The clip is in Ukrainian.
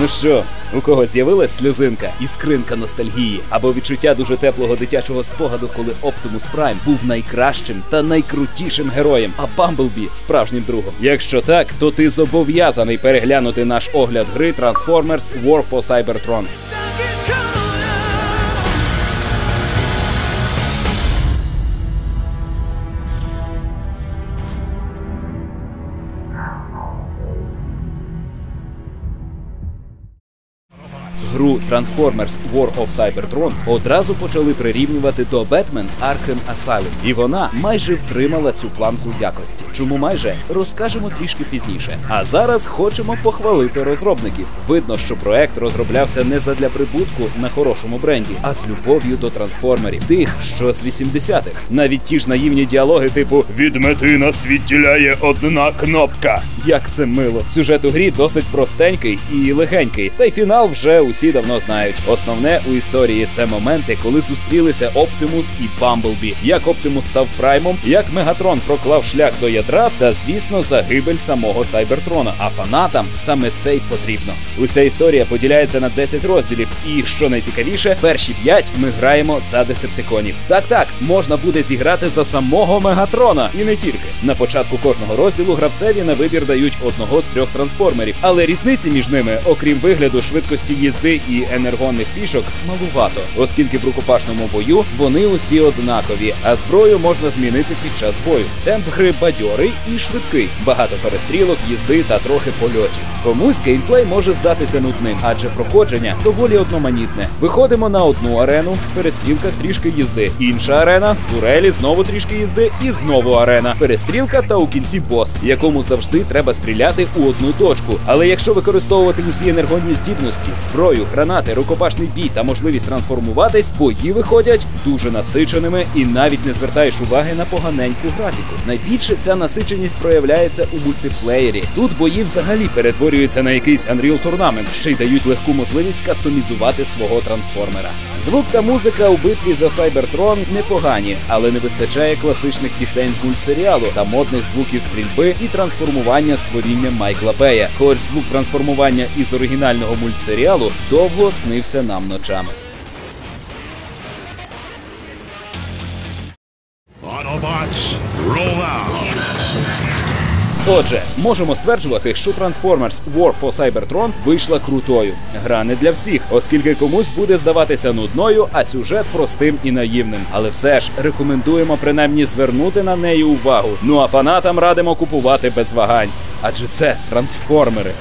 Ну що, у кого з'явилась сльозинка і скринка ностальгії, або відчуття дуже теплого дитячого спогаду, коли Оптимус Прайм був найкращим та найкрутішим героєм, а Бамблбі справжнім другом. Якщо так, то ти зобов'язаний переглянути наш огляд гри Transformers War for Cybertron. Гру Transformers War of Cybertron одразу почали прирівнювати до Batman Arkham Asylum, і вона майже втримала цю планку якості. Чому майже розкажемо трішки пізніше. А зараз хочемо похвалити розробників. Видно, що проект розроблявся не задля прибутку на хорошому бренді, а з любов'ю до трансформерів, тих, що з 80-х. Навіть ті ж наївні діалоги, типу від мети нас відділяє одна кнопка. Як це мило. Сюжет у грі досить простенький і легенький, та й фінал вже усі давно знають. Основне у історії це моменти, коли зустрілися Оптимус і Бамблбі. Як Оптимус став праймом, як Мегатрон проклав шлях до ядра, та звісно, загибель самого Сайбертрона. А фанатам саме це й потрібно. Уся історія поділяється на 10 розділів, і що найцікавіше, перші 5 ми граємо за десептиконів. Так, так, можна буде зіграти за самого Мегатрона, і не тільки. На початку кожного розділу гравцеві на вибір дають одного з трьох трансформерів, але різниці між ними, окрім вигляду, швидкості їзди і енергонних фішок, малувато, оскільки в рукопашному бою вони усі однакові, а зброю можна змінити під час бою. Темп гри бадьорий і швидкий, багато перестрілок, їзди та трохи польотів. Комусь геймплей може здатися нудним, адже проходження доволі одноманітне. Виходимо на одну арену, в перестрілках трішки їзди. Інша арена, турелі, знову трішки їзди, і знову арена. Перестрілка та у кінці бос, якому завжди треба стріляти у одну точку. Але якщо використовувати усі енергонні здібності, зброю, гранати, рукопашний бій та можливість трансформуватись, бої виходять дуже насиченими і навіть не звертаєш уваги на поганеньку графіку. Найбільше ця насиченість проявляється у мультиплеєрі. Тут бої взагалі перетворюються на якийсь Unreal Tournament, ще й дають легку можливість кастомізувати свого трансформера. Звук та музика у битві за Cybertron непогані, але не вистачає класичних пісень з мультсеріалу та модних звуків стрільби і трансформування створіння Майкла Бея. Хоч звук трансформування із оригінального мультсеріалу довго снився нам ночами. Отже, можемо стверджувати, що Transformers War for Cybertron вийшла крутою. Гра не для всіх, оскільки комусь буде здаватися нудною, а сюжет простим і наївним. Але все ж рекомендуємо принаймні звернути на неї увагу. Ну а фанатам радимо купувати без вагань, адже це трансформери.